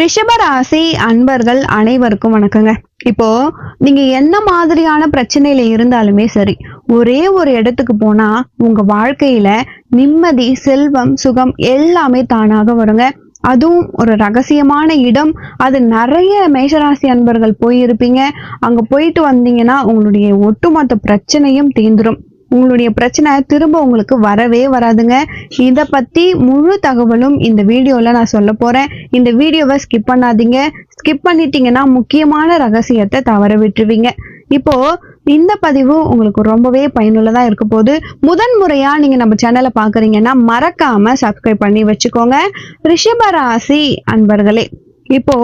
ரிஷபராசி அன்பர்கள் அனைவருக்கும் வணக்கங்க. இப்போ நீங்க என்ன மாதிரியான பிரச்சனையில இருந்தாலுமே சரி ஒரே ஒரு இடத்துக்கு போனா உங்க வாழ்க்கையில நிம்மதி செல்வம் சுகம் எல்லாமே தானாக வருங்க. அதுவும் ஒரு ரகசியமான இடம். அது நிறைய மேஷராசி அன்பர்கள் போயிருப்பீங்க. அங்க போயிட்டு வந்தீங்கன்னா உங்களுடைய ஒட்டுமொத்த பிரச்சனையும் தீந்துரும் உங்களுடைய பிரச்சனை திரும்ப உங்களுக்கு வரவே வராதுங்க. இதை பத்தி முழு தகவலும் இந்த வீடியோல நான் சொல்ல போறேன். இந்த வீடியோவை ஸ்கிப் பண்ணாதீங்க. ஸ்கிப் பண்ணிட்டீங்கன்னா முக்கியமான ரகசியத்தை தவற விட்டுருவீங்க. இப்போ இந்த பதிவு உங்களுக்கு ரொம்பவே பயனுள்ளதா இருக்க போது முதன் முறையா நீங்க நம்ம சேனலை பாக்குறீங்கன்னா மறக்காம சப்ஸ்கிரைப் பண்ணி வச்சுக்கோங்க. ரிஷபராசி அன்பர்களே இப்போ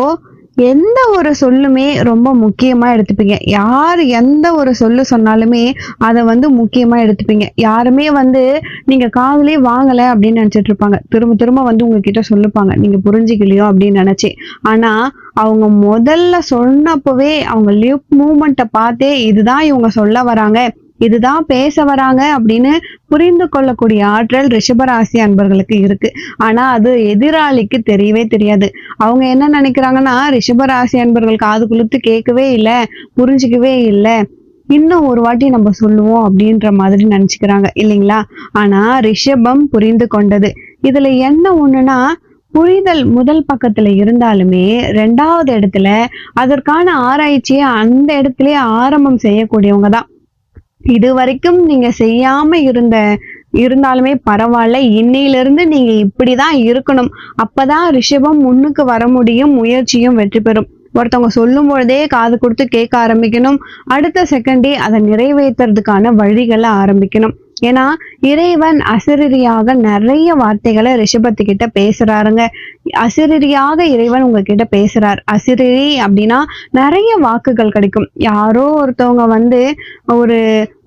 எந்த ஒரு சொல்லுமே ரொம்ப முக்கியமா எடுத்துப்பீங்க. யார் எந்த ஒரு சொல்லு சொன்னாலுமே அதை வந்து முக்கியமா எடுத்துப்பீங்க. யாருமே வந்து நீங்க காதலே வாங்கல அப்படின்னு நினைச்சிட்டு இருப்பாங்க. திரும்ப திரும்ப வந்து உங்ககிட்ட சொல்லுப்பாங்க. நீங்க புரிஞ்சுக்கலையோ அப்படின்னு நினைச்சு. ஆனா அவங்க முதல்ல சொன்னப்பவே அவங்க லிப் மூமெண்ட்டை பார்த்தே இதுதான் இவங்க சொல்ல வராங்க. இதுதான் பேச வராங்க அப்படின்னு புரிந்து கொள்ளக்கூடிய ஆற்றல் ரிஷபராசி அன்பர்களுக்கு இருக்கு. ஆனா அது எதிராளிக்கு தெரியவே தெரியாது. அவங்க என்ன நினைக்கிறாங்கன்னா ரிஷபராசி அன்பர்கள் காது குளுத்து கேட்கவே இல்லை புரிஞ்சுக்கவே இல்லை இன்னும் ஒரு வாட்டி நம்ம சொல்லுவோம் அப்படின்ற மாதிரி நினைச்சுக்கிறாங்க இல்லைங்களா? ஆனா ரிஷபம் புரிந்து கொண்டது. இதுல என்ன ஒண்ணுன்னா புரிதல் முதல் பக்கத்துல இருந்தாலுமே ரெண்டாவது இடத்துல அதற்கான ஆராய்ச்சியை அந்த இடத்துலயே ஆரம்பம் செய்யக்கூடியவங்க தான். இது வரைக்கும் நீங்க செய்யாம இருந்த இருந்தாலுமே பரவாயில்ல இன்னையிலிருந்து நீங்க இப்படிதான் இருக்கணும். அப்பதான் ரிஷபம் முன்னுக்கு வர முடியும் முயற்சியும் வெற்றி பெறும். ஒருத்தவங்க சொல்லும் பொழுதே காது கொடுத்து கேட்க ஆரம்பிக்கணும். அடுத்த செகண்டே அதை நிறைவேற்றுறதுக்கான வழிகளை ஆரம்பிக்கணும். ஏன்னா இறைவன் அசிரியாக நிறைய வார்த்தைகளை ரிஷபத்துக்கிட்ட பேசுறாருங்க. அசிரியாக இறைவன் உங்ககிட்ட பேசுறார். அசிரி அப்படின்னா நிறைய வாக்குகள் கிடைக்கும். யாரோ ஒருத்தவங்க வந்து ஒரு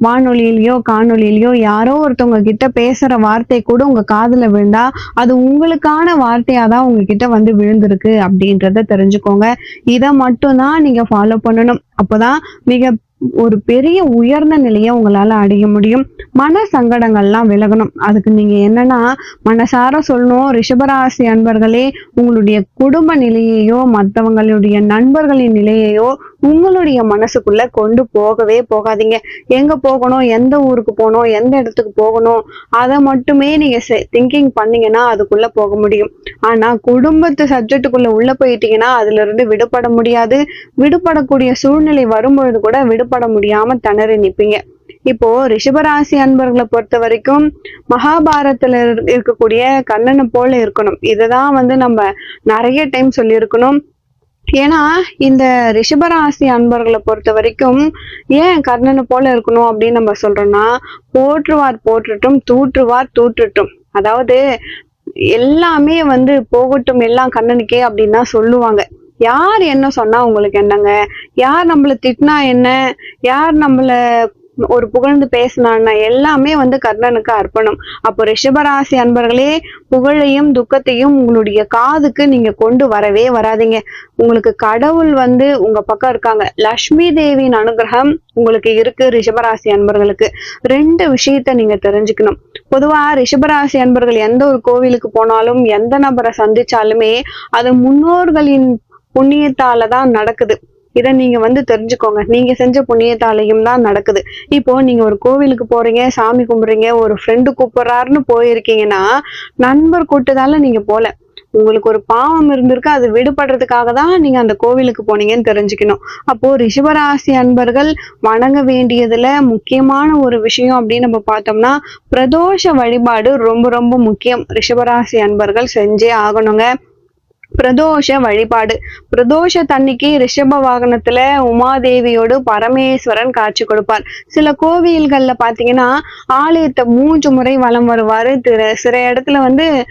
வானொலியிலயோ காணொலியிலயோ யாரோ ஒருத்தவங்க கிட்ட பேசுற வார்த்தை கூட உங்க காதுல விழுந்தா அது உங்களுக்கான வார்த்தையா தான் உங்ககிட்ட வந்து விழுந்திருக்கு அப்படின்றத தெரிஞ்சுக்கோங்க. இதை மட்டும்தான் நீங்க ஃபாலோ பண்ணணும். அப்போதான் மிக ஒரு பெரிய உயர்ந்த நிலையை உங்களால அடைய முடியும். மன சங்கடங்கள்லாம் விலகணும். அதுக்கு நீங்க என்னன்னா மனசார சொல்லணும். ரிஷபராசி அன்பர்களே உங்களுடைய குடும்ப நிலையையோ மற்றவங்களுடைய நண்பர்களின் நிலையையோ உங்களுடைய மனசுக்குள்ள கொண்டு போகவே போகாதீங்க. எங்க போகணும்? எந்த ஊருக்கு போகணும்? எந்த இடத்துக்கு போகணும்? அதை மட்டுமே நீங்க திங்கிங் பண்ணீங்கன்னா அதுக்குள்ள போக முடியும். ஆனா குடும்பத்து சப்ஜெக்டுக்குள்ள உள்ள போயிட்டீங்கன்னா அதுல இருந்து விடுபட முடியாது. விடுபடக்கூடிய சூழ்நிலை வரும்பொழுது கூட விடுபட முடியாம திணறி நிற்பீங்க இப்போ ரிஷபராசி அன்பர்களை பொறுத்த வரைக்கும் மகாபாரத்துல இரு- இருக்கக்கூடிய கண்ணனை போல இருக்கணும். இததான் வந்து நம்ம நிறைய டைம் சொல்லியிருக்கணும். ஏன்னா இந்த ரிஷபராசி அன்பர்களை பொறுத்த வரைக்கும் ஏன் கர்ணனை போல இருக்கணும் அப்படின்னு நம்ம சொல்றோம்னா போற்றுவார் போற்றட்டும் தூற்றுவார் தூற்றட்டும். அதாவது எல்லாமே வந்து போகட்டும் எல்லாம் கண்ணனுக்கே அப்படின்னு தான் சொல்லுவாங்க. யார் என்ன சொன்னா உங்களுக்கு என்னங்க? யார் நம்மள திட்டினா என்ன? யார் நம்மள ஒரு புகழ்ந்து பேசினான்னா எல்லாமே வந்து கர்ணனுக்கு அர்ப்பணம். அப்போ ரிஷபராசி அன்பர்களே புகழையும் துக்கத்தையும் உங்களுடைய காதுக்கு நீங்க கொண்டு வரவே வராதீங்க. உங்களுக்கு கடவுள் வந்து உங்க பக்கம் இருக்காங்க. லக்ஷ்மி தேவியின் அனுகிரகம் உங்களுக்கு இருக்கு ரிஷபராசி அன்பர்களுக்கு. ரெண்டு விஷயத்த நீங்க தெரிஞ்சுக்கணும். பொதுவா ரிஷபராசி அன்பர்கள் எந்த ஒரு கோவிலுக்கு போனாலும் எந்த நபரை சந்திச்சாலுமே அது முன்னோர்களின் புண்ணியத்தால தான் நடக்குது. இதை நீங்க வந்து தெரிஞ்சுக்கோங்க. நீங்க செஞ்ச புண்ணியத்தாலையும் தான் நடக்குது. இப்போ நீங்க ஒரு கோவிலுக்கு போறீங்க சாமி கும்பிடுறீங்க ஒரு ஃப்ரெண்டு கூப்பிடுறாருன்னு போயிருக்கீங்கன்னா நண்பர் கூட்டதால நீங்க போல. உங்களுக்கு ஒரு பாவம் இருந்திருக்கு அது விடுபடுறதுக்காக தான் நீங்க அந்த கோவிலுக்கு போனீங்கன்னு தெரிஞ்சுக்கணும். அப்போ ரிஷபராசி அன்பர்கள் வணங்க வேண்டியதுல முக்கியமான ஒரு விஷயம் அப்படின்னு நம்ம பார்த்தோம்னா பிரதோஷ வழிபாடு ரொம்ப ரொம்ப முக்கியம். ரிஷபராசி அன்பர்கள் செஞ்சே ஆகணுங்க. பிரதோஷ வழிபாடு. பிரதோஷ தன்னைக்கு ரிஷப வாகனத்துல உமாதேவியோடு பரமேஸ்வரன் காட்சி கொடுப்பார். சில கோவில்கள்ல பாத்தீங்கன்னா ஆலயத்தை மூன்று முறை வலம் வருவாரு. திரு- சில இடத்துல வந்து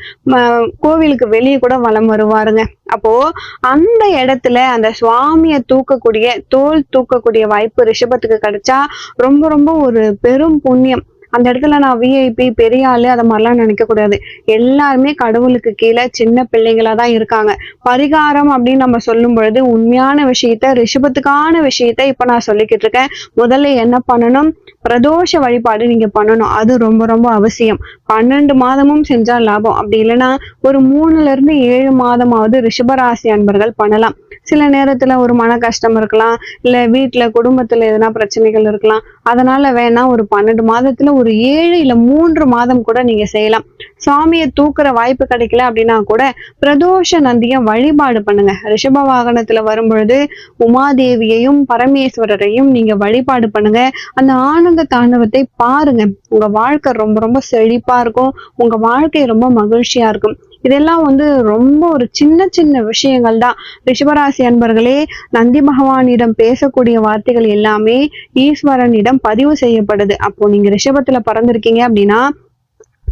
கோவிலுக்கு வெளியே கூட வலம் வருவாருங்க. அப்போ அந்த இடத்துல அந்த சுவாமியை தூக்கக்கூடிய தோல் தூக்கக்கூடிய வாய்ப்பு ரிஷபத்துக்கு கிடைச்சா ரொம்ப ரொம்ப ஒரு பெரும் புண்ணியம். அந்த இடத்துல நான் விஐபி பெரிய ஆளு அதை மாதிரிலாம் நினைக்க கூடாது. எல்லாருமே கடவுளுக்கு கீழே சின்ன பிள்ளைங்களா தான் இருக்காங்க. பரிகாரம் அப்படின்னு நம்ம சொல்லும் பொழுது உண்மையான விஷயத்த ரிஷபத்துக்கான விஷயத்த இப்ப நான் சொல்லிக்கிட்டு இருக்கேன். முதல்ல என்ன பண்ணணும்? பிரதோஷ வழிபாடு நீங்க பண்ணணும். அது ரொம்ப ரொம்ப அவசியம். பன்னெண்டு மாதமும் செஞ்சா லாபம். அப்படி இல்லைன்னா ஒரு மூணுல இருந்து ஏழு மாதமாவது ரிஷபராசி அன்பர்கள் பண்ணலாம். சில நேரத்துல ஒரு மன கஷ்டம் இருக்கலாம் இல்ல வீட்டுல குடும்பத்துல எதனா பிரச்சனைகள் இருக்கலாம். அதனால வேணா ஒரு பன்னெண்டு மாதத்துல ஒரு ஏழு இல்ல மூன்று மாதம் கூட நீங்க செய்யலாம். சாமியை தூக்குற வாய்ப்பு கிடைக்கல அப்படின்னா கூட பிரதோஷ நந்தியை வழிபாடு பண்ணுங்க. ரிஷப வாகனத்துல வரும்பொழுது உமாதேவியையும் பரமேஸ்வரரையும் நீங்க வழிபாடு பண்ணுங்க. அந்த ஆனந்த தாண்டவத்தை பாருங்க. உங்க வாழ்க்கை ரொம்ப ரொம்ப செழிப்பா இருக்கும். உங்க வாழ்க்கை ரொம்ப மகிழ்ச்சியா இருக்கும். இதெல்லாம் வந்து ரொம்ப ஒரு சின்ன சின்ன விஷயங்கள் தான் ரிஷபராசி அன்பர்களே நந்தி பகவானிடம் பேசக்கூடிய வார்த்தைகள் எல்லாமே ஈஸ்வரனிடம் பதிவு செய்யப்படுது. அப்போ நீங்க ரிஷபத்துல பிறந்திருக்கீங்க அப்படின்னா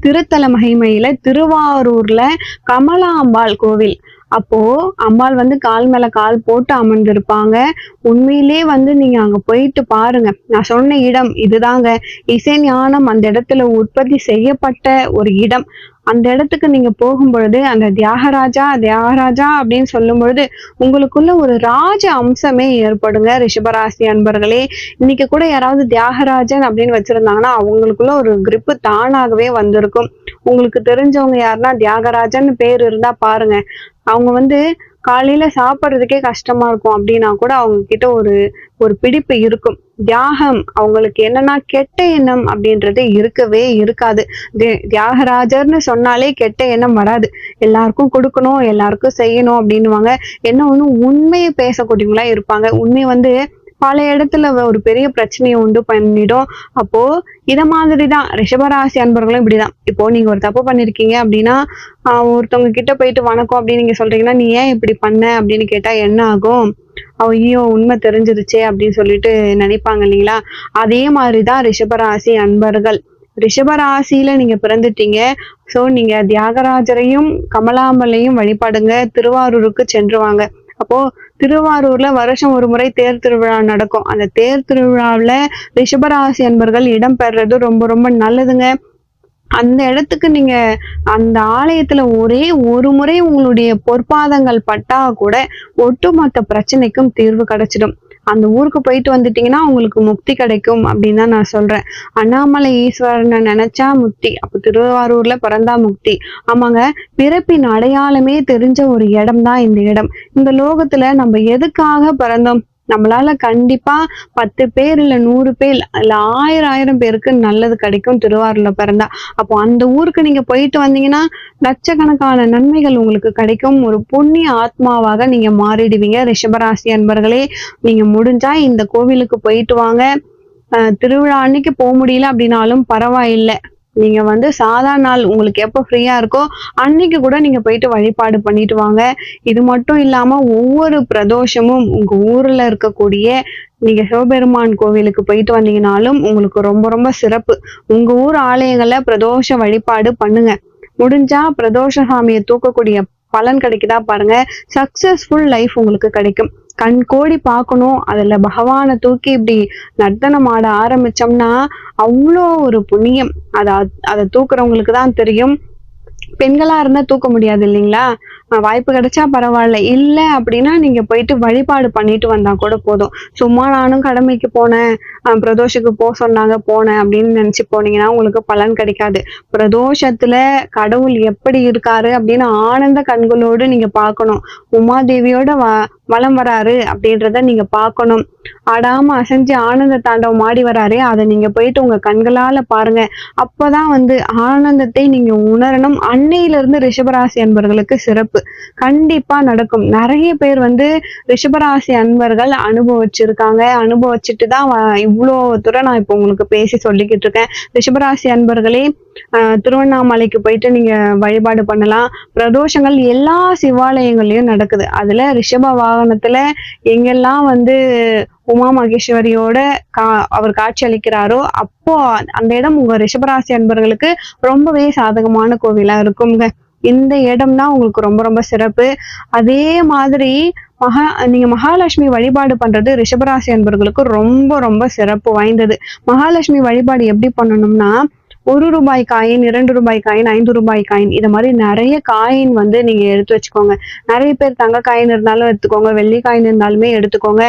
திருத்தல மகிமையில திருவாரூர்ல கமலாம்பாள் கோவில். அப்போ அம்பாள் வந்து கால் மேல கால் போட்டு அமர்ந்திருப்பாங்க. உண்மையிலே வந்து நீங்க அங்க போயிட்டு பாருங்க. நான் சொன்ன இடம் இதுதாங்க. இசை ஞானம் அந்த இடத்துல உற்பத்தி செய்யப்பட்ட ஒரு இடம். அந்த இடத்துக்கு நீங்க போகும் பொழுது அந்த தியாகராஜா தியாகராஜா அப்படின்னு சொல்லும் பொழுது உங்களுக்குள்ள ஒரு ராஜ அம்சமே ஏற்படுங்க ரிஷபராசி அன்பர்களே. இன்னைக்கு கூட யாராவது தியாகராஜன் அப்படின்னு வச்சிருந்தாங்கன்னா அவங்களுக்குள்ள ஒரு கிரிப்பு தானாகவே வந்திருக்கும். உங்களுக்கு தெரிஞ்சவங்க யாருன்னா தியாகராஜன் பேர் இருந்தா பாருங்க. அவங்க வந்து காலையில சாப்பிட்றதுக்கே கஷ்டமா இருக்கும் அப்படின்னா கூட அவங்க கிட்ட ஒரு ஒரு பிடிப்பு இருக்கும். தியாகம் அவங்களுக்கு என்னன்னா கெட்ட எண்ணம் அப்படின்றது இருக்கவே இருக்காது. தியாகராஜர்னு சொன்னாலே கெட்ட எண்ணம் வராது. எல்லாருக்கும் கொடுக்கணும் எல்லாருக்கும் செய்யணும் அப்படின்னுவாங்க. என்ன ஒன்று உண்மையை பேசக்கூடியவங்களா இருப்பாங்க. உண்மை வந்து பல இடத்துல ஒரு பெரிய பிரச்சனையை உண்டு பண்ணிடும். அப்போ இத மாதிரிதான் ரிஷபராசி அன்பர்களும் இப்படிதான். இப்போ நீங்க ஒரு தப்பு பண்ணிருக்கீங்க அப்படின்னா ஒருத்தவங்க கிட்ட போயிட்டு வணக்கம் அப்படின்னு நீங்க சொல்றீங்கன்னா நீ ஏன் இப்படி பண்ண அப்படின்னு கேட்டா என்ன ஆகும்? ஐயோ உண்மை தெரிஞ்சிருச்சே அப்படின்னு சொல்லிட்டு நினைப்பாங்க இல்லைங்களா? அதே மாதிரிதான் ரிஷபராசி அன்பர்கள். ரிஷபராசியில நீங்க பிறந்துட்டீங்க. சோ நீங்க தியாகராஜரையும் கமலாம்பலையும் வழிபாடுங்க. திருவாரூருக்கு சென்று வாங்க. அப்போ திருவாரூர்ல வருஷம் ஒரு முறை தேர் திருவிழா நடக்கும். அந்த தேர் திருவிழாவில் ரிஷபராசி அன்பர்கள் இடம் பெறுறது ரொம்ப ரொம்ப நல்லதுங்க. அந்த இடத்துக்கு நீங்க அந்த ஆலயத்துல ஒரே ஒரு முறை உங்களுடைய பொற்பாதங்கள் பட்டா கூட ஒட்டுமொத்த பிரச்சனைக்கும் தீர்வு கிடைச்சிடும். அந்த ஊருக்கு போயிட்டு வந்துட்டீங்கன்னா உங்களுக்கு முக்தி கிடைக்கும் அப்படின்னு தான் நான் சொல்றேன். அண்ணாமலை ஈஸ்வரனை நினைச்சா முக்தி அப்போ திருவாரூர்ல பிறந்தா முக்தி. ஆமாங்க பிறப்பின் அடையாளமே தெரிஞ்ச ஒரு இடம் தான் இந்த இடம். இந்த லோகத்துல நம்ம எதுக்காக பிறந்தோம்? நம்மளால கண்டிப்பா பத்து பேர் இல்ல நூறு பேர் இல்ல ஆயிரம் ஆயிரம் பேருக்கு நல்லது கிடைக்கும் திருவாரூர்ல பிறந்தா. அப்போ அந்த ஊருக்கு நீங்க போயிட்டு வந்தீங்கன்னா லட்சக்கணக்கான நன்மைகள் உங்களுக்கு கிடைக்கும். ஒரு புண்ணிய ஆத்மாவாக நீங்க மாறிடுவீங்க. ரிஷபராசி அன்பர்களே நீங்க முடிஞ்சா இந்த கோவிலுக்கு போயிட்டு வாங்க. திருவிழா அன்னைக்கு போக முடியல அப்படின்னாலும் பரவாயில்லை. நீங்க வந்து சாதா நாள் உங்களுக்கு எப்போ ஃப்ரீயா இருக்கோ அன்னைக்கு கூட நீங்க போயிட்டு வழிபாடு பண்ணிட்டு வாங்க. இது மட்டும் இல்லாம ஒவ்வொரு பிரதோஷமும் உங்க ஊர்ல இருக்கக்கூடிய நீங்க சிவபெருமான் கோவிலுக்கு போயிட்டு வந்தீங்கனாலும் உங்களுக்கு ரொம்ப ரொம்ப சிறப்பு. உங்க ஊர் ஆலயங்கள்ல பிரதோஷ வழிபாடு பண்ணுங்க. முடிஞ்சா பிரதோஷ சாமியை தூக்கக்கூடிய பலன் கிடைக்குதா பாருங்க. சக்சஸ்ஃபுல் லைஃப் உங்களுக்கு கிடைக்கும். கண் கோடி பார்க்கணும். அதுல பகவானை தூக்கி இப்படி நர்த்தனம் ஆட ஆரம்பிச்சோம்னா அவ்வளோ ஒரு புண்ணியம். அதை அதை தூக்குறவங்களுக்கு தான் தெரியும். பெண்களா இருந்தா தூக்க முடியாது இல்லைங்களா? வாய்ப்பு கிடைச்சா பரவாயில்ல. இல்லை அப்படின்னா நீங்க போயிட்டு வழிபாடு பண்ணிட்டு வந்தா கூட போதும். சும்மா நானும் கடமைக்கு போனேன். பிரதோஷத்துக்கு போக சொன்னாங்க போனேன் அப்படின்னு நினைச்சு போனீங்கன்னா உங்களுக்கு பலன் கிடைக்காது. பிரதோஷத்துல கடவுள் எப்படி இருக்காரு அப்படின்னு ஆனந்த கண்களோடு நீங்க பார்க்கணும். உமாதேவியோட வ வலம் வராரு அப்படின்றத நீங்க பார்க்கணும். ஆடாம அசைஞ்சு ஆனந்த தாண்டவம் ஆடி வராரு அதை நீங்க போயிட்டு உங்க கண்களால பாருங்க. அப்பதான் வந்து ஆனந்தத்தை நீங்க உணரணும். அன்னையில இருந்து ரிஷபராசி அன்பர்களுக்கு சிறப்பு. கண்டிப்பா நடக்கும். நிறைய பேர் வந்து ரிஷபராசி அன்பர்கள் அனுபவிச்சிருக்காங்க. அனுபவிச்சுட்டு தான் இவ்வளோ தூரம் நான் இப்போ உங்களுக்கு பேசி சொல்லிக்கிட்டு இருக்கேன். ரிஷபராசி அன்பர்களே ஆஹ் திருவண்ணாமலைக்கு போயிட்டு நீங்க வழிபாடு பண்ணலாம். பிரதோஷங்கள் எல்லா சிவாலயங்கள்லயும் நடக்குது. அதுல ரிஷப வாகனத்துல எங்கெல்லாம் வந்து உமா மகேஸ்வரியோட கா அவர் காட்சி அளிக்கிறாரோ அப்போ அந்த இடம் உங்க ரிஷபராசி அன்பர்களுக்கு ரொம்பவே சாதகமான கோவிலா இருக்குங்க இந்த இடம் தான் உங்களுக்கு ரொம்ப ரொம்ப சிறப்பு. அதே மாதிரி மகா நீங்க மகாலட்சுமி வழிபாடு பண்றது ரிஷபராசி அன்பர்களுக்கு ரொம்ப ரொம்ப சிறப்பு வாய்ந்தது. மகாலட்சுமி வழிபாடு எப்படி பண்ணணும்னா ஒரு ரூபாய் காயின் இரண்டு ரூபாய் காயின் ஐந்து ரூபாய் காயின் இது மாதிரி நிறைய காயின் வந்து நீங்க எடுத்து வச்சுக்கோங்க. நிறைய பேர் தங்க காயின் இருந்தாலும் எடுத்துக்கோங்க வெள்ளி காயின் இருந்தாலுமே எடுத்துக்கோங்க.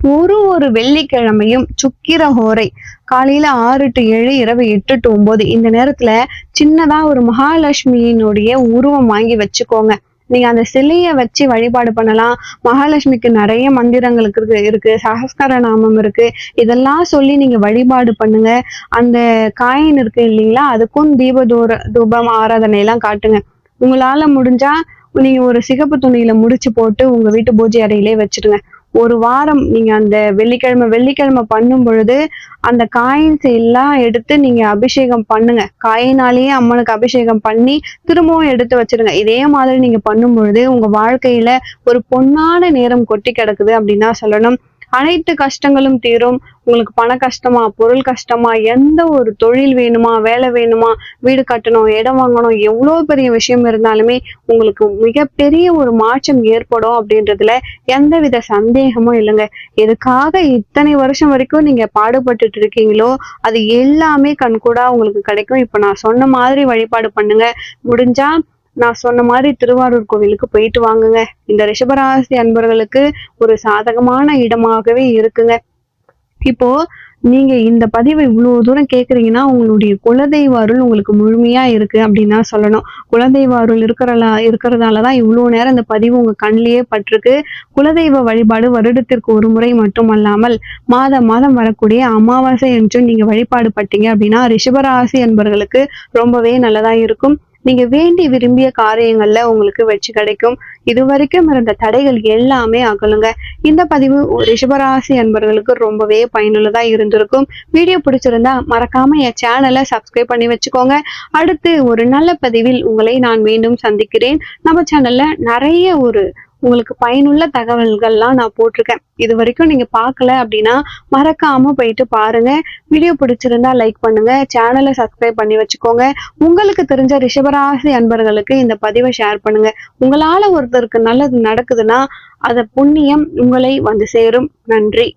ஒரு ஒரு வெள்ளிக்கிழமையும் சுக்கிர ஹோரை காலையில ஆறு டு ஏழு இரவு எட்டு டு ஒன்பது. இந்த நேரத்துல சின்னதா ஒரு மகாலட்சுமியினுடைய உருவம் வாங்கி வச்சுக்கோங்க. நீங்க அந்த சிலையை வச்சு வழிபாடு பண்ணலாம். மகாலட்சுமிக்கு நிறைய மந்திரங்களுக்கு இருக்கு இருக்கு சகஸ்கர நாமம் இருக்கு. இதெல்லாம் சொல்லி நீங்க வழிபாடு பண்ணுங்க. அந்த காயின் இருக்கு இல்லைங்களா அதுக்கும் தீப தூர தூபம் ஆராதனை எல்லாம் காட்டுங்க. உங்களால முடிஞ்சா நீங்க ஒரு சிகப்பு துணியில முடிச்சு போட்டு உங்க வீட்டு பூஜை அறையிலே வச்சிருங்க. ஒரு வாரம் நீங்க அந்த வெள்ளிக்கிழமை வெள்ளிக்கிழமை பண்ணும் பொழுது அந்த காயின்ஸ் எல்லாம் எடுத்து நீங்க அபிஷேகம் பண்ணுங்க. காயினாலேயே அம்மனுக்கு அபிஷேகம் பண்ணி திரும்பவும் எடுத்து வச்சிருங்க. இதே மாதிரி நீங்க பண்ணும் பொழுது உங்க வாழ்க்கையில ஒரு பொன்னான நேரம் கொட்டி கிடக்குது அப்படின்னா சொல்லணும். அனைத்து கஷ்டங்களும் தீரும். உங்களுக்கு பண கஷ்டமா பொருள் கஷ்டமா எந்த ஒரு தொழில் வேணுமா வேலை வேணுமா வீடு கட்டணும் இடம் வாங்கணும் எவ்வளோ பெரிய விஷயம் இருந்தாலுமே உங்களுக்கு மிகப்பெரிய ஒரு மாற்றம் ஏற்படும் அப்படின்றதுல எந்தவித சந்தேகமும் இல்லைங்க. எதுக்காக இத்தனை வருஷம் வரைக்கும் நீங்க பாடுபட்டுட்டு இருக்கீங்களோ அது எல்லாமே கண்கூடா உங்களுக்கு கிடைக்கும். இப்போ நான் சொன்ன மாதிரி வழிபாடு பண்ணுங்க. முடிஞ்சா நான் சொன்ன மாதிரி திருவாரூர் கோவிலுக்கு போயிட்டு வாங்குங்க. இந்த ரிஷபராசி அன்பர்களுக்கு ஒரு சாதகமான இடமாகவே இருக்குங்க. இப்போ நீங்க இந்த பதிவை இவ்வளவு தூரம் கேக்குறீங்கன்னா உங்களுடைய குலதெய்வ அருள் உங்களுக்கு முழுமையா இருக்கு அப்படின்னு தான் சொல்லணும். குலதெய்வ அருள் இருக்கிறலா இருக்கிறதால தான் இவ்வளவு நேரம் இந்த பதிவு உங்க கண்ணிலேயே பட்டிருக்கு. குலதெய்வ வழிபாடு வருடத்திற்கு ஒரு முறை மட்டுமல்லாமல் மாதம் மாதம் வரக்கூடிய அமாவாசை என்றும் நீங்க வழிபாடு பட்டீங்க அப்படின்னா ரிஷபராசி என்பவர்களுக்கு ரொம்பவே நல்லதா இருக்கும். நீங்க வேண்டி விரும்பிய காரியங்கள்ல உங்களுக்கு வெற்றி கிடைக்கும். இது வரைக்கும் இருந்த தடைகள் எல்லாமே அகலுங்க. இந்த பதிவு ரிஷபராசி அன்பர்களுக்கு ரொம்பவே பயனுள்ளதா இருந்திருக்கும். வீடியோ பிடிச்சிருந்தா மறக்காம என் சேனலை சப்ஸ்கிரைப் பண்ணி வச்சுக்கோங்க. அடுத்து ஒரு நல்ல பதிவில் உங்களை நான் மீண்டும் சந்திக்கிறேன். நம்ம சேனல்ல நிறைய ஒரு உங்களுக்கு பயனுள்ள தகவல்கள்லாம் நான் போட்டிருக்கேன். இது வரைக்கும் நீங்க பார்க்கல அப்படின்னா மறக்காம போயிட்டு பாருங்க. வீடியோ பிடிச்சிருந்தா லைக் பண்ணுங்க. சேனலை சப்ஸ்கிரைப் பண்ணி வச்சுக்கோங்க. உங்களுக்கு தெரிஞ்ச ரிஷபராசி அன்பர்களுக்கு இந்த பதிவை ஷேர் பண்ணுங்க. உங்களால ஒருத்தருக்கு நல்லது நடக்குதுன்னா அத புண்ணியம் உங்களை வந்து சேரும். நன்றி.